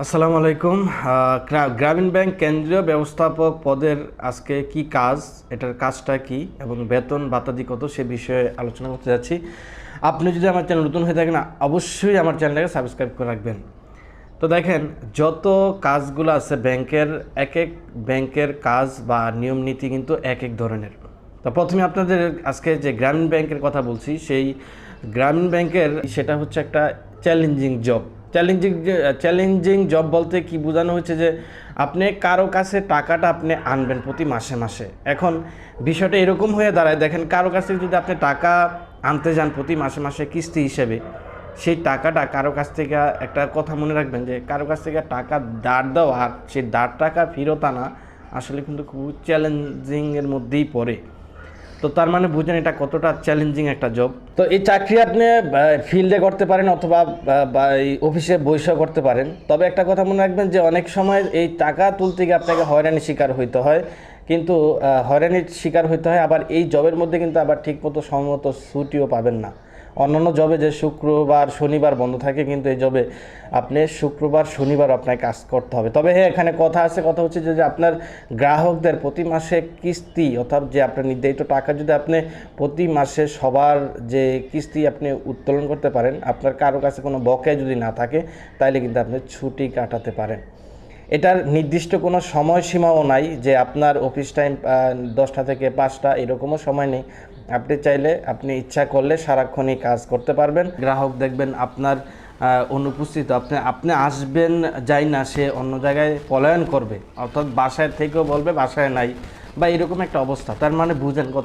আসসালামু আলাইকুম। গ্রা- গ্রামীণ ব্যাংক কেন্দ্রীয় ব্যবস্থাপক পদের আজকে কি কাজ? এটার কাজটা কি? এবং বেতন বাতাদি কত? সে বিষয়ে আলোচনা করতে যাচ্ছি। আপনি যদি আমার চ্যানেল নতুন হয়ে থাকেন, অবশ্যই আমার চ্যানেলটাকে সাবস্ক্রাইব করে রাখবেন। তো দেখেন, যত কাজগুলো আছে ব্যাংকের এক এক ব্যাংকের কাজ বা নিয়ম নীতি কিন্তু এক এক ধরনের। তো প্রথমে আপনাদের আজকে যে গ্রামীণ ব্যাংকের কথা বলছি, সেই গ্রামীণ ব্যাংকের, সেটা হচ্ছে একটা challenging job challenging challenging job বলতে কি বোঝানো হচ্ছে যে, আপনি কারও কাছে টাকাটা আপনি আনবেন প্রতি মাসে মাসে। এখন বিষয়টা এরকম হয়ে দাঁড়ায়, দেখেন কারও কাছে যদি আপনি টাকা আনতে যান প্রতি মাসে মাসে কিস্তি হিসেবে, সেই টাকাটা কারও কাছ থেকে একটা কথা মনে রাখবেন যে, কারও কাছ থেকে টাকা দাঁড় দেওয়া আর সেই দাঁড় টাকা ফেরত আনা আসলে কিন্তু খুব চ্যালেঞ্জিংয়ের মধ্যেই পড়ে। তো তার মানে বুঝেন এটা কতটা চ্যালেঞ্জিং একটা জব তো এই চাকরি আপনি ফিল্ডে করতে পারেন অথবা অফিসে বৈশা করতে পারেন। তবে একটা কথা মনে রাখবেন যে অনেক সময় এই টাকা তুলতে গিয়ে আপনাকে হয়রানির শিকার হইতে হয়। কিন্তু হয়রানির শিকার হইতে হয়, আবার এই জবের মধ্যে কিন্তু আবার ঠিকমতো সম্মত ছুটিও পাবেন না। অন্যান্য জবে যে শুক্রবার, শনিবার বন্ধ থাকে, কিন্তু এই জবে আপনি শুক্রবার, শনিবার আপনাকে কাজ করতে হবে। তবে হ্যাঁ এখানে কথা আছে, কথা হচ্ছে যে আপনার গ্রাহকদের প্রতি মাসে কিস্তি, অর্থাৎ যে আপনার নির্ধারিত টাকা যদি আপনি প্রতি মাসে সবার যে কিস্তি আপনি উত্তোলন করতে পারেন, আপনার কারও কাছে কোনো বকেয়া যদি না থাকে তাহলে কিন্তু আপনি ছুটি কাটাতে পারেন। এটার নির্দিষ্ট কোনো সময়সীমাও নাই যে আপনার অফিস টাইম দশটা থেকে পাঁচটা এরকমও সময় নেই। আপনি চাইলে আপনি ইচ্ছা করলে সারাক্ষণই কাজ করতে পারবেন। গ্রাহক দেখবেন আপনার অনুপস্থিত। আপনি আপনি আসবেন, যাই না, সে অন্য জায়গায় পলায়ন করবে। অর্থাৎ বাসায় থেকেও বলবে, বাসায় নাই। বা এরকম একটা অবস্থা। তার মানে বুঝেন কত